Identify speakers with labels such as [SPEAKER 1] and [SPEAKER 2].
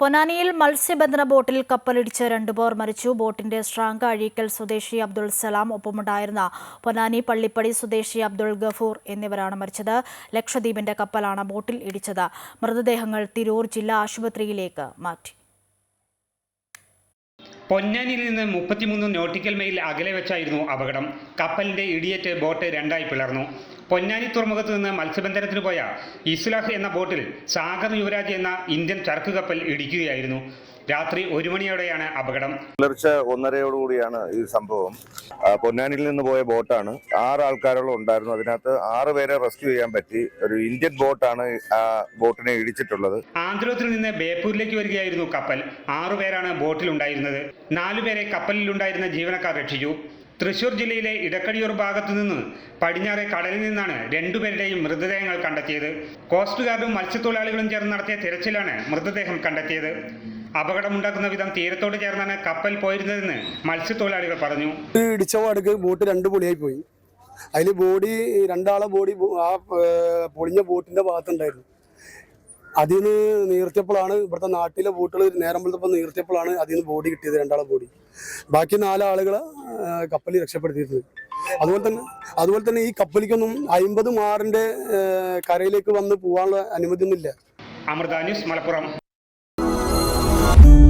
[SPEAKER 1] പൊന്നാനിയിൽ മത്സ്യബന്ധന ബോട്ടിൽ കപ്പലിടിച്ച് രണ്ടുപേർ മരിച്ചു. ബോട്ടിന്റെ ശ്രാങ്ക അഴീക്കൽ സ്വദേശി അബ്ദുൾ സലാം ഒപ്പമുണ്ടായിരുന്ന പൊന്നാനി പള്ളിപ്പടി സ്വദേശി അബ്ദുൾ ഗഫൂർ എന്നിവരാണ് മരിച്ചത്. ലക്ഷദ്വീപിന്റെ കപ്പലാണ് ബോട്ടിൽ ഇടിച്ചത്. മൃതദേഹങ്ങൾ തിരൂർ ജില്ലാ ആശുപത്രിയിലേക്ക് മാറ്റി.
[SPEAKER 2] പൊന്നാനിയിൽ നിന്ന് മുപ്പത്തിമൂന്ന് നോട്ടിക്കൽ മൈൽ അകലെ വെച്ചായിരുന്നു അപകടം. കപ്പലിന്റെ ഇടിയേറ്റ് ബോട്ട് രണ്ടായി പിളർന്നു. പൊന്നാനി തുറമുഖത്ത് നിന്ന് മത്സ്യബന്ധനത്തിന് പോയ ഇസ്ലാഹ് എന്ന ബോട്ടിൽ സാഗർ യുവരാജ് എന്ന ഇന്ത്യൻ ചരക്ക് കപ്പൽ ഇടിക്കുകയായിരുന്നു. രാത്രി ഒരു മണിയോടെയാണ് അപകടം.
[SPEAKER 3] പുലർച്ചെ ഒന്നരയോടുകൂടിയാണ് ഈ സംഭവം. പൊന്നാനിൽ പൊന്നാനിയിൽ നിന്ന് പോയ ബോട്ടാണ്. ആറ് ആൾക്കാരോളം ഉണ്ടായിരുന്നു. അതിനകത്ത് ആറ് പേരെ റെസ്ക്യൂ ചെയ്യാൻ പറ്റി. ഒരു ഇന്ത്യൻ ബോട്ടാണ് ആ ബോട്ടിനെ ഇടിച്ചിട്ടുള്ളത്.
[SPEAKER 2] ആന്ധ്രത്തിൽ നിന്ന് ബേപ്പൂരിലേക്ക് വരികയായിരുന്നു കപ്പൽ. ആറുപേരാണ് ബോട്ടിലുണ്ടായിരുന്നത്. നാലുപേരെ കപ്പലിലുണ്ടായിരുന്ന ജീവനക്കാർ രക്ഷിച്ചു. തൃശൂർ ജില്ലയിലെ ഇടക്കടിയൂർ ഭാഗത്തു നിന്ന് പടിഞ്ഞാറെ കടലിൽ നിന്നാണ് രണ്ടുപേരുടെയും മൃതദേഹങ്ങൾ കണ്ടെത്തിയത്. കോസ്റ്റ് ഗാർഡും മത്സ്യത്തൊഴിലാളികളും ചേർന്ന് നടത്തിയ തിരച്ചിലാണ് മൃതദേഹം കണ്ടെത്തിയത്. അപകടമുണ്ടാക്കുന്ന വിധം തീരത്തോട് ചേർന്നാണ് കപ്പൽ പോയിരുന്നതെന്ന് മത്സ്യത്തൊഴിലാളികൾ പറഞ്ഞു.
[SPEAKER 4] ഇടിച്ച പാടുക്ക് ബോട്ട് രണ്ട് പൊളിയായി പോയി. അതിൽ ബോഡി രണ്ടാളെ ബോഡി ആ പൊളിഞ്ഞ ബോട്ടിന്റെ ഭാഗത്തുണ്ടായിരുന്നു. അതിൽ നിന്ന് നീർത്തിയപ്പോഴാണ് ഇവിടുത്തെ നാട്ടിലെ ബോട്ടുകൾ നേരം വെളുത്തപ്പോൾ നീർത്തിയപ്പോഴാണ് അതിൽ നിന്ന് ബോഡി കിട്ടിയത് രണ്ടാളെ ബോഡി. ബാക്കി നാലാളുകളെ കപ്പലിൽ രക്ഷപ്പെടുത്തിയിട്ടുണ്ട്. അതുപോലെ തന്നെ അതുപോലെ തന്നെ ഈ കപ്പലിക്കൊന്നും അമ്പത് മാറിന്റെ കരയിലേക്ക് വന്ന് പോകാനുള്ള അനുമതിയൊന്നുമില്ല.
[SPEAKER 2] Amrita news Malappuram. Thank you.